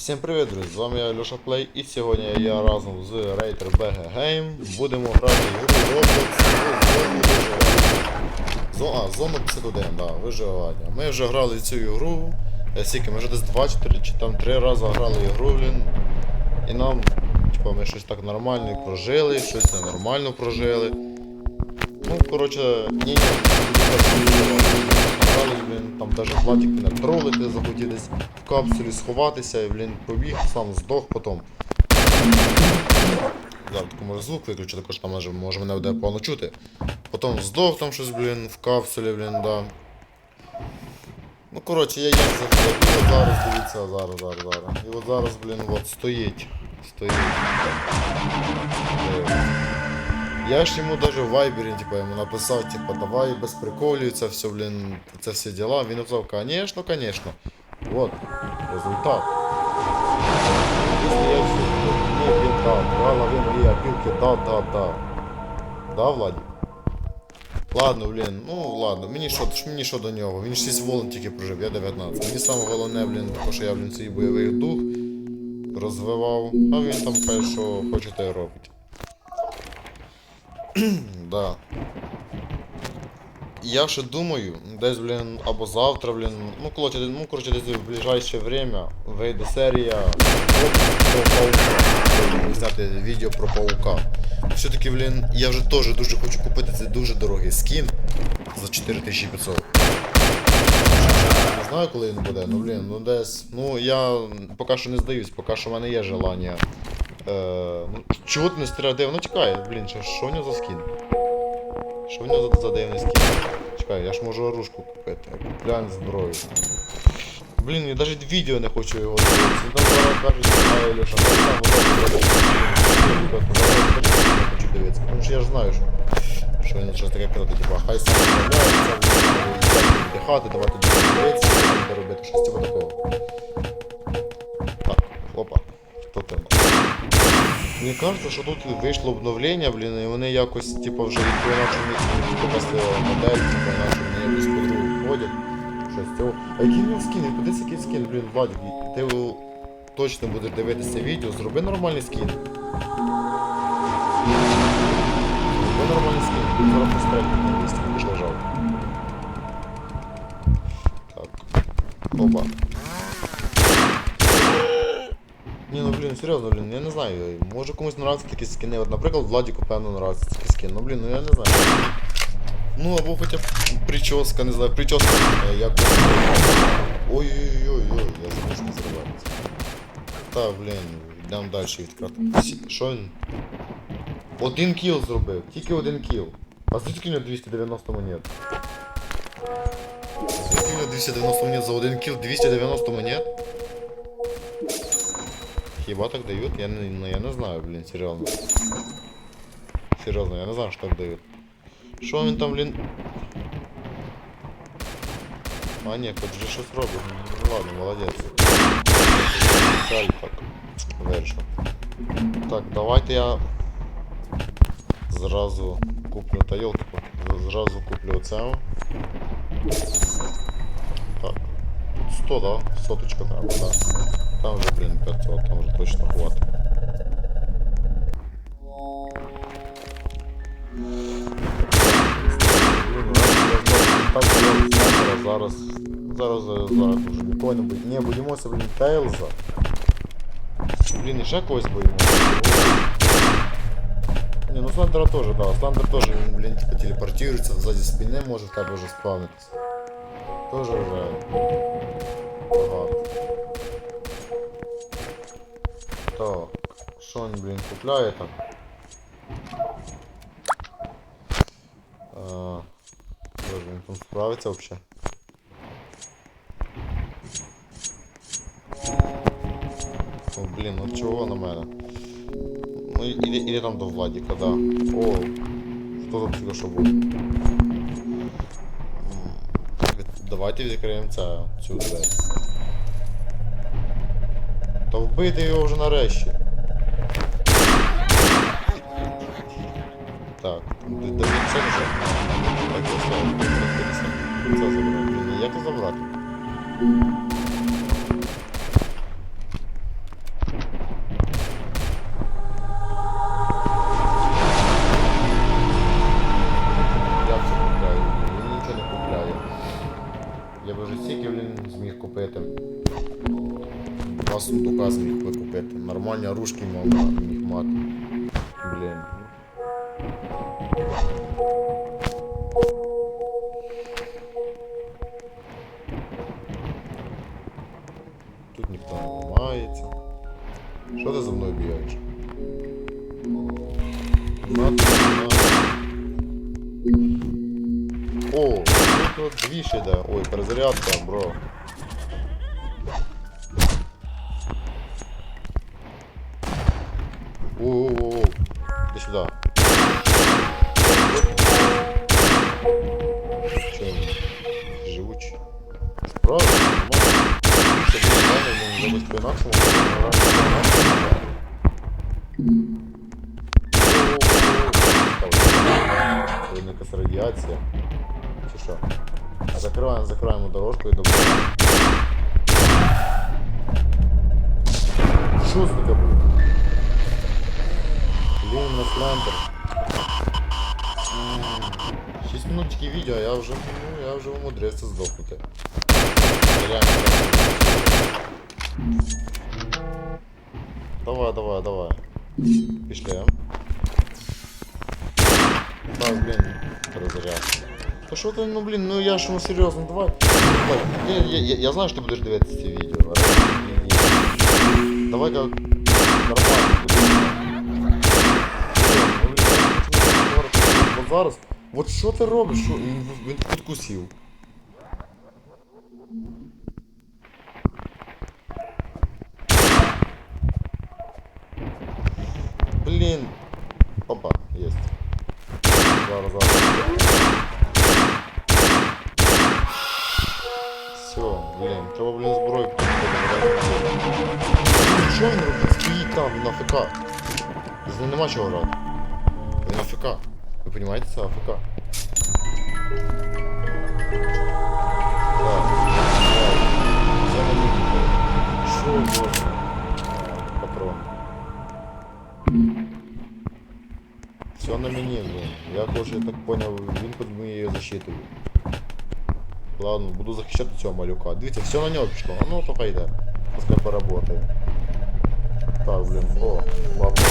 Всім привіт, друзі! З вами я Льоша Плей і сьогодні я разом з Рейтер BG Game будемо грати в Roblox Зо- а, Зона 51, да, виживання. Ми вже грали цю ігру. е, Скільки, ми вже десь 2 4 чи там 3 рази грали ігру, блін. І нам, типа, ми щось так нормально прожили, щось ненормально прожили. Ну, коротше, ні, ні, грали, блін, там даже Владик мене тролити захотів десь в капсулі сховатися і, блін, побіг, сам здох потім. Зараз таку може звук виключити, також там може, може мене буде погано чути. Потім здох там щось, блін, в капсулі, блін, да. Ну, коротше, я як от зараз, дивіться, зараз, зараз, зараз. І от зараз, блін, от стоїть. Стоїть. Е, Я ж йому даже в вайбері, типа, йому написав, типа, давай без приколів, це все, блін, це всі діла. Він написав, конечно, конечно. Вот, результат. Если я все, не, блин, да, брала вы мои опилки, да, да, да. Да, Владик? Ладно, блін, ну ладно, мені що, ж мені що до нього? Він 6 волн тільки прожив, я 19. Мені саме головне, блін, тому що я, блін, свій бойовий дух розвивав, а він там каже, що хоче, те й робить. да. Я ще думаю, десь, блін, або завтра, блін, ну, коротше, ну, коротше, десь в ближайше время вийде серія про паука. Зняти відео про паука. Все-таки, блін, я вже теж дуже хочу купити цей дуже дорогий скін за 4500. Не знаю, коли він буде, ну блін, ну десь. Ну я поки що не здаюсь, поки що в мене є желання. Е, ну, чого ти не стріляє? Де воно тікає? Блін, що, що в нього за скін? Що в нього за, за дивний скін? Чекай, я ж можу оружку купити. Купляємо зброю. Блін, я навіть відео не хочу його дивитися. Він там каже, що має Леша. Там не хочу дивитися. Тому що я ж знаю, що, що він щось таке казати, типу, хай сам віддихати, давайте дивитися, давайте робити щось типу Мені кажется, що тут вийшло обновлення, блін, і вони якось, типу, вже не показали модель, типу, інакше вони якось по-другому ходять. Щось цього. А який він скін? Куди який скін, блін, Владик? Ти точно будеш дивитися відео, зроби нормальний скін. Зроби нормальний скін. Він зараз пострель на місці будеш лежав. Так. Опа. Ні, ну блін, я не знаю. Може комусь нравиться такі скини. От, наприклад, Владіку, певно, нравиться такий скин. Ну блін, ну я не знаю. Ну або хоча б прическа, не знаю, прическа, е, як. Ой-ой-ой, я забув, що зривається. Та, блін, йдемо далі відкрити. Що він? Один кіл зробив, тільки один кіл. А звідки у нього 290 монет? Звідки у нього 290 монет за один кіл 290 монет? Хіба так дають? Я не, ну, я не знаю, блін, серйозно. Серйозно, я не знаю, що так дають. Що він там, блін. А ні, хоч же щось робить. Ну ладно, молодець. Жаль так. Вирішив. Так, давайте я зразу куплю та йолки, зразу куплю оце. Так. Тут 100, да? Соточка треба, да. Там вже, блін, 500, там вже точно хватить. Блін, так я зараз, зараз, зараз, зараз вже нікого не буде. Ні, боїмося, блін, Тейлза. Блін, і ще когось боїмося. Не, ну Слендера тоже, да. Слендер тоже, він, блін, типа телепортируется, сзади спины може в тебе вже спавнитися. Тоже вже багато. що він, блін, купляє там? А, Боже, він там справиться вообще? О, блін, ну чого на мене? Ну, или, или там до Владика, да. О, хто там тільки що був? М, Давайте відкриємо ця, цю двері. Та вбити його вже нарешті. Так, це забрати. Як це забрати? Я все купляю, я нічого не купляю. Я би вже стільки блін, зміг купити. Два сундука зміг би купити. Нормальні рушки мав міг мати. Блін. тут дві ще йде. Ой, перезарядка, бро. Оу-оу-оу. Иди сюда. Че он? Живучий. Справа, нормально. Видишь, я не знаю, но не забыть по-инакшему. Видно, якась радіація. Чи що? А закриваємо, закриваємо дорожку і добре. Що це таке було? Блін, на слендер. 6 минут тільки відео, а я вже, ну, я вже умудрився здохнути. Реально. Давай, давай, давай. Пішли. Так, блін, перезарядка. Та що ти, ну блін, ну я ж ну серйозно, давай. Я, я, я, я знаю, що ти будеш дивитися ці відео. Давай как нормально зараз. От що ти робиш? Він підкусив. Моєю. Ладно, буду захищати цього малюка. Дивіться, все на нього пішло. А ну то хай Пускай поработає. Так, блин. О, ладно.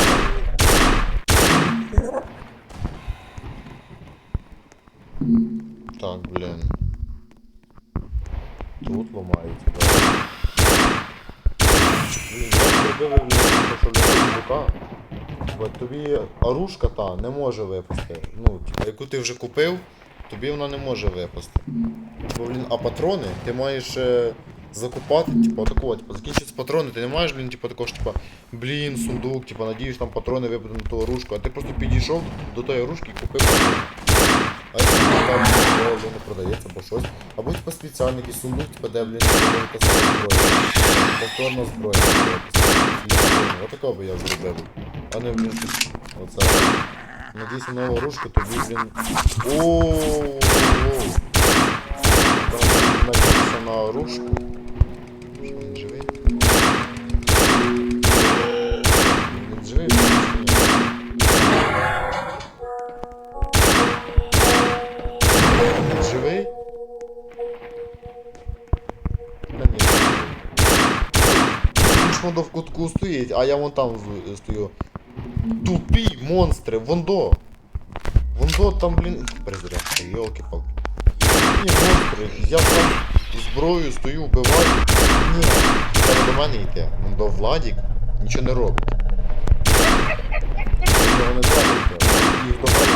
Так, блин. Тут так. Блін, я зробив, що сундука. Бо тобі оружка та не може випасти. Ну, типу, яку ти вже купив, тобі вона не може випасти. Бо, блін, а патрони ти маєш е, закупати, типу, отакого, типу, закінчиться патрони, ти не маєш, блін, типу, такого ж, типу, блін, сундук, типу, надіюсь, там патрони випадуть на ту оружку, а ти просто підійшов до тої оружки і купив. А якщо там вже не продається або щось. Або типу спеціальний якийсь сундук, типу, де, блін, зброя. Повторна зброя. Отакого би я зробив. А не, блін, оце. Надійся нову оружку, тобі, блін. Ооо. Там надійся на оружку. Що, він живий? Він живий? чи ні? Він живий? Та ні. Він ж воно в кутку стоїть, а я вон там з- стою. Тупі монстри, вондо. Вондо там, блін. Перезарядка, йолки-палки. Ні, монстри, я там зброю стою, вбиваю. Ні, треба до мене йти. Вондо Владік нічого не робить. Його не трогайте. Їх до мене.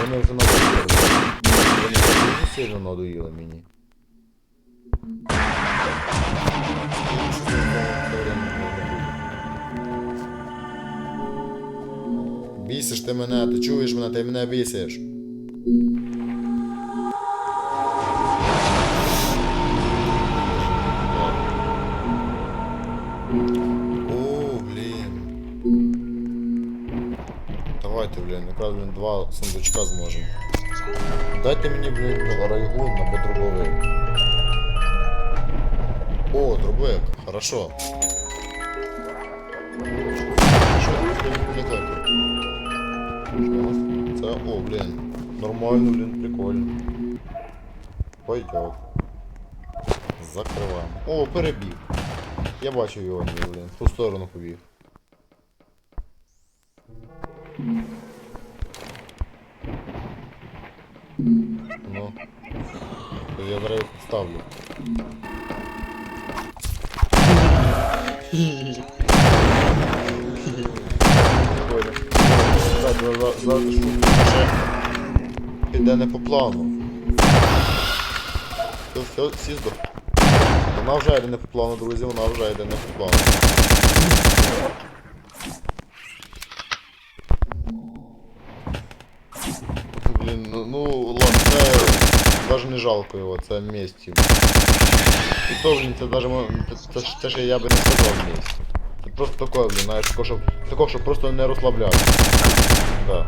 Вони вже надоїли. Вони дуже сильно надоїли мені. Бісиш ти мене, ти чуєш мене, ти мене бісиш. О, блін. Давайте, блін, якраз, блін, два сундучка зможемо. Дайте мені, блін, райгун або дробовик. О, дробовик, хорошо. Що це не так? Це, о, блін. Нормально, блін, прикольно. Пойдет. Закриваємо. О, перебіг. Я бачу його, блін. В ту сторону побіг. Ну. Я зараз ставлю. Так, за- за- Завтра шутка ще піде не по плану. Все, все, всі здох. Вона вже йде не по плану, друзі, вона вже йде не по плану. Блін, ну, ну ладно, це навіть не жалко його, це місті. І то, блін, це мо- це, це, це ще я би не сказав місті. Це просто таке, блін, знаєш, тако, щоб, тако, щоб просто не розслаблятися. Да.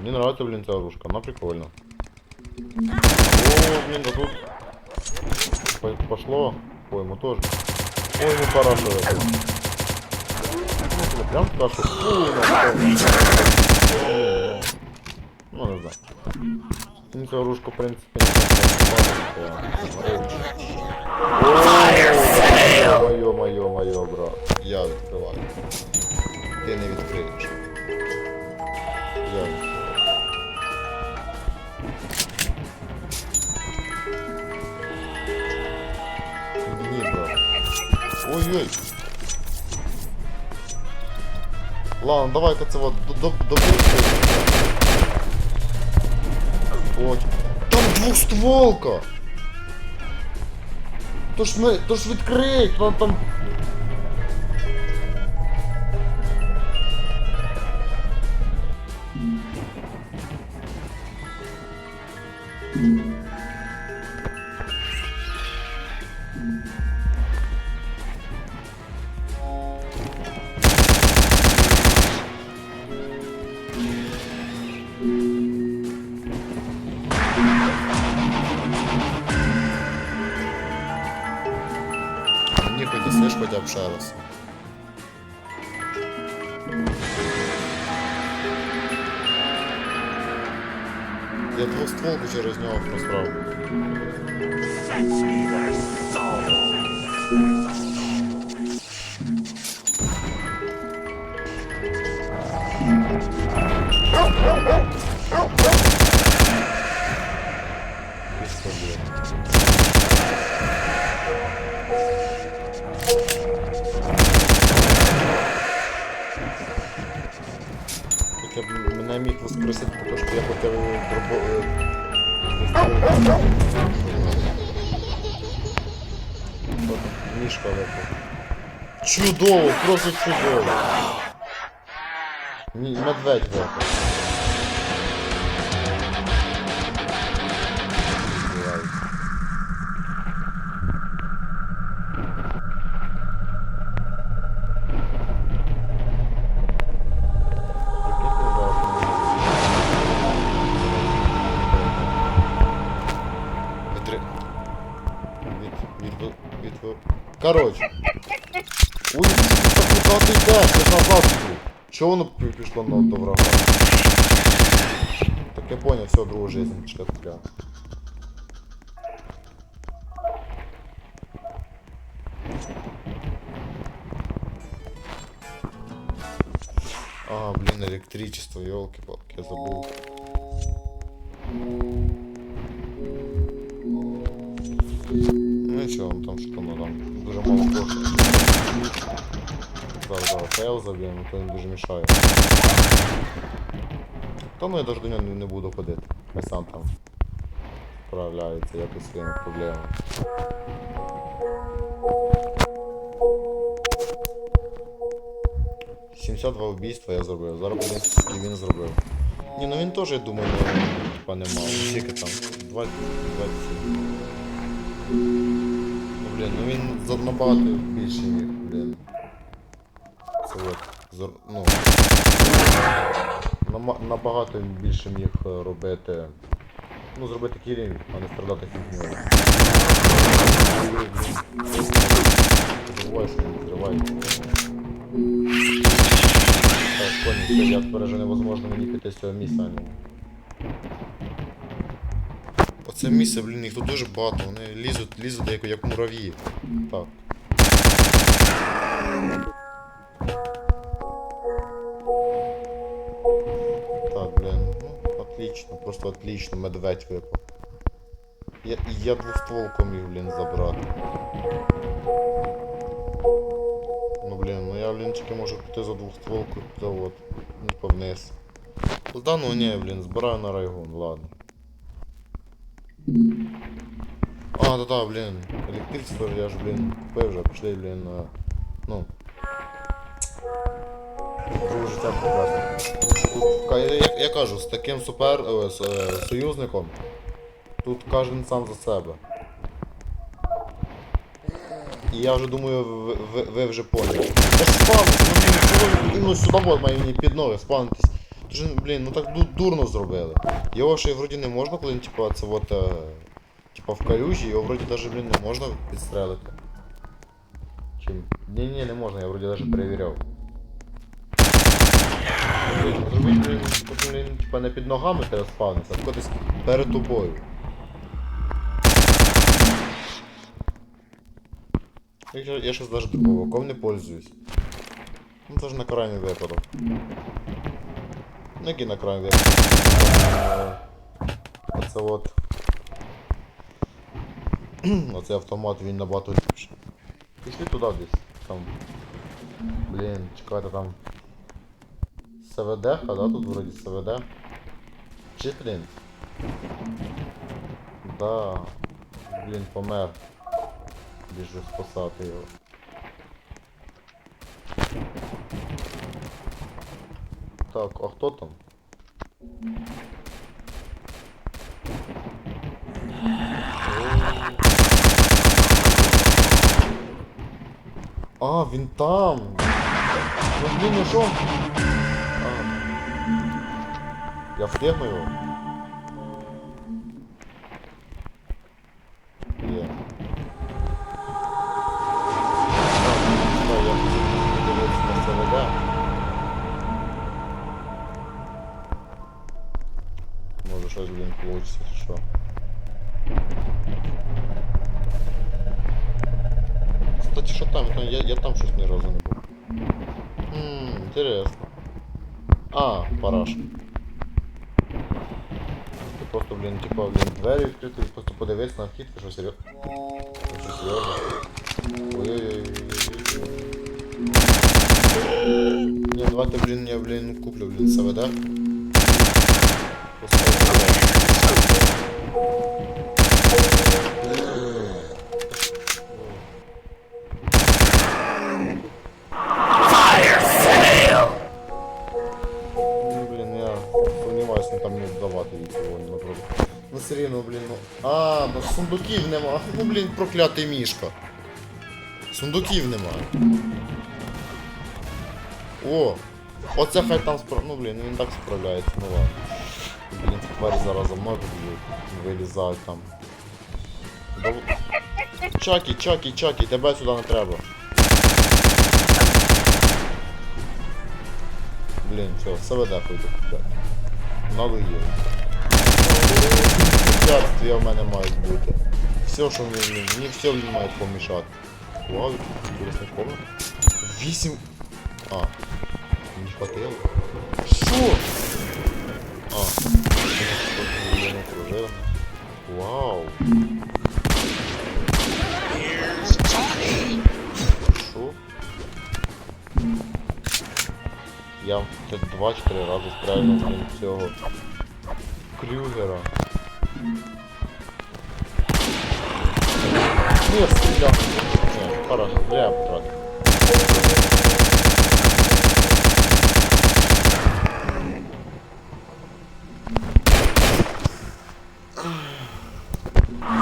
Мне нравится, блин, эта оружка, она прикольна. О, блин, да тут по- пошло. Ой, ему тоже. Ой, ему пора что это. Ну, туда прям туда, что... Фу, ну, что? Ну, не знаю. Ну, эту оружку, в принципе, не Моё, моё, моё, брат. Я відкриваю. Ти не відкриєш. Я відкриваю. Ні, брат. Ой-ой. Ладно, давай-ка це вот до- Ой. Там двохстволка! То ж ми, то ж відкрить, там там. Мені хоч досиш хоча б ще раз. Я двостволку через нього просрав. Мене міг воскресити, тому що я хотів дробо... Мішка випав. Чудово, просто чудово. Медведь випав. Чого воно пі- пішло на до врага? Так я понял, все, другу жизнь чекати. А, блин, электричество, елки-палки, я забыл. Ну нічого, там що ну, там дуже мало коштує. Зараз, зараз, заб'ємо, то він дуже мішає. Тому я навіть до нього не- не буду ходити. Хай сам там справляється якось своїми проблемами. Сімдесят два вбійства я зробив. Зараз буде скільки він зробив. Ні, ну він теж, я думаю, не, типа нема. Скільки там? 20, 27. Ну, блін, ну він набагато більше міг, блін. От, ну, набагато більше міг е, робити. Ну, зробити кілінг, а не страдати що він зриває. Так, понял, я тепер невозможно мені піти з цього місця. Ні. Це місце, блін, їх тут дуже багато, вони лізуть, лізуть як, як мурав'ї. Так, просто отлично, медведь випав. Я, я двостволку міг, блін, забрати. Ну, блін, ну я, блін, тільки можу піти за двостволку, та от, ну, вниз. Да ну ні, блін, збираю на райгон, ладно. А, да, да, блін, електричество я ж, блін, купив вже, пішли, блін, на, ну. Друге життя прекрасне. Я, я, я кажу, з таким супер е, з, е, союзником тут кожен сам за себе. І я вже думаю, ви, ви, ви вже поняли. Ж спавнитись, ну, сюди має мені під ноги спавнитись. Тож, блін, ну так дурно зробили. Його ще вроді не можна, коли типа, це от, е, типа в калюжі, його вроді навіть, блін, не можна підстрелити. Чим? Ні, ні, не можна, я вроді навіть перевіряв. Типа, не під ногами тебе спавниться, а кудись перед тобою. Я, щас даже дробовиком не пользуюсь. Ну це ж на крайній випадок. Ну який на крайній випадок. Оце от. Оцей автомат він набагато ліпший. Пішли туди десь. Там. Блін, чекайте там. СВД, да? Тут вроді СВД. Чи блін? Да. Блін, помер. Біжу спасати його. Так, а хто там? А, він там! Ну блін? А. Я встигну його? Є. Так, я дивитися на СВД. Може щось, блін, получиться, чи що. Кстати, що там? Там- Я, я там щось ні разу не був. Ммм, интересно. А, параш. Ти просто, блін, типа, блін, двері відкрити, просто подивитися на вхід, ти що серйозно? Ти що серйозно? Ой-ой-ой. Ні, давайте, блін, я, блін, куплю, блін, СВД. Поставлю. наприклад. Ну все рівно, блін, ну. А, ну сундуків нема. Ну блін, проклятий мішка. Сундуків нема. О! Оце хай там спра... Ну блін, він так справляється, ну ладно. Блін, ці тварі зараз за мною там. Да... Чакі, чакі, чакі, тебе сюди не треба. Блін, все, СВД пойду купляти. Надо є. Препятствия в мене мають бути. Все, що мені, мені все блін, має помішати. Вау, інтересний комнат. Вісім. А. Не хватило. Що? А. Я не окружив. Вау. Що? Я це два-чотири рази стрельнув цього Крюгера. Ні, стріляв. Ні, хорошо, я потратив.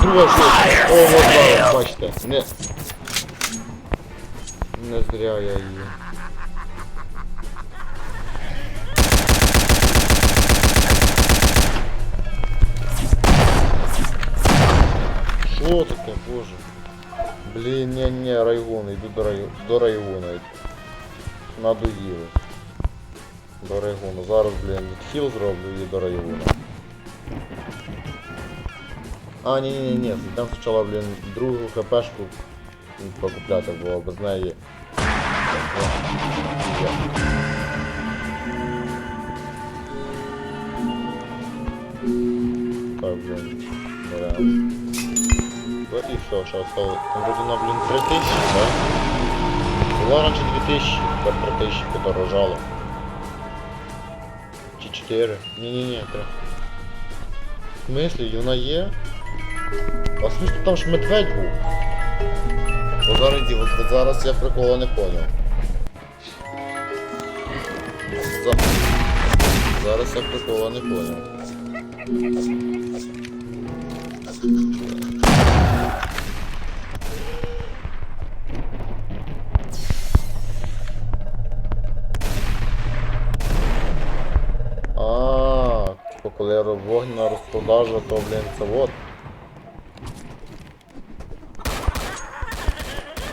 Друга жовта. О, вот бачите. Не... Не зря я її. Що таке, боже? Блін, не, не, райгон, йду до, рай... до райгона. Надоїли. До райгону. Зараз, блін, хіл зроблю і до райгона. А, ні. Там спочатку, блін, другу хпшку покупляти, бо без неї. Так, блін, беремо. Ну і все, що осталось. Вроде на, блін, 3000, да? Була раніше 2000, тепер 3000 подорожало. Чи 4? Ні-ні-ні, 3. В смислі, вона є? А в смислі там ж медведь був? От зараз, от, от зараз я прикола не поняв. За... Зараз я прикола не поняв. Вогняна то, блін, це вот.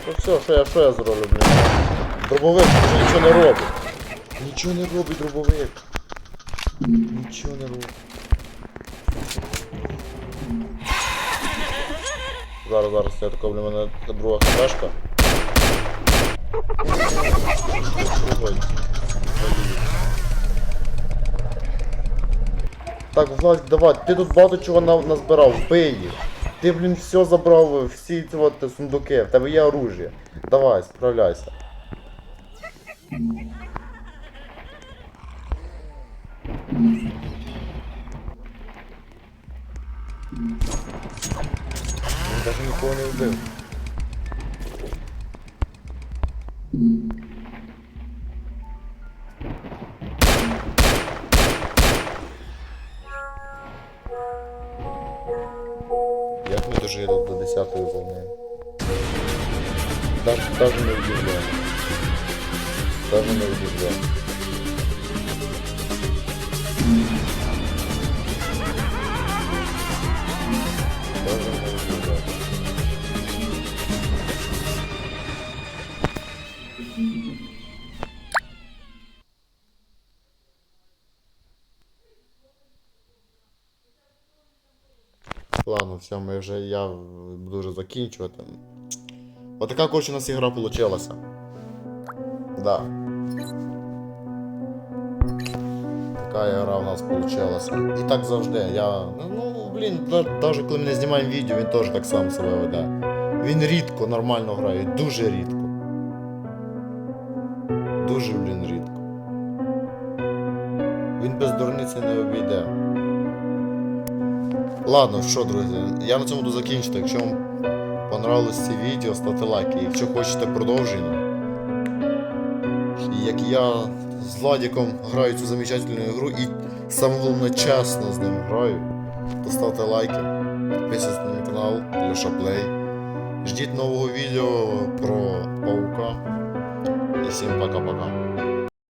Ну все, що я, що я зроблю, блін? Дробовик вже нічого не робить. Нічого не робить дробовик. Нічого не робить. Зараз, зараз, я тако, блін, мене друга хпшка. Ой. Так, Влад, давай, ти тут багато чого на- назбирав, вбий їх. Ти, блін, все забрав, всі ці от сундуки, в тебе є оружие. Давай, справляйся. Він навіть нікого не вбив. Ми до 10-ї волни? Даже, не удивляю. Даже не удивляю. Ладно, все, ми вже я буду вже закінчувати. Отака коротше у нас ігра получилася. Да. Така ігра у нас получилася. І так завжди. Я. Ну, блін, навіть коли ми не знімаємо відео, він теж так само себе веде. Він рідко нормально грає, дуже рідко. Дуже, блін, рідко. Він без дурниці не обійде. Ладно, що, друзі, я на цьому буду закінчити. Якщо вам понравилось це відео, ставте лайки. Якщо хочете продовження, як я з Владіком граю цю замечательну ігру і саме головне чесно з ним граю, то ставте лайки, підписуйтесь на мій канал Леша Плей. Ждіть нового відео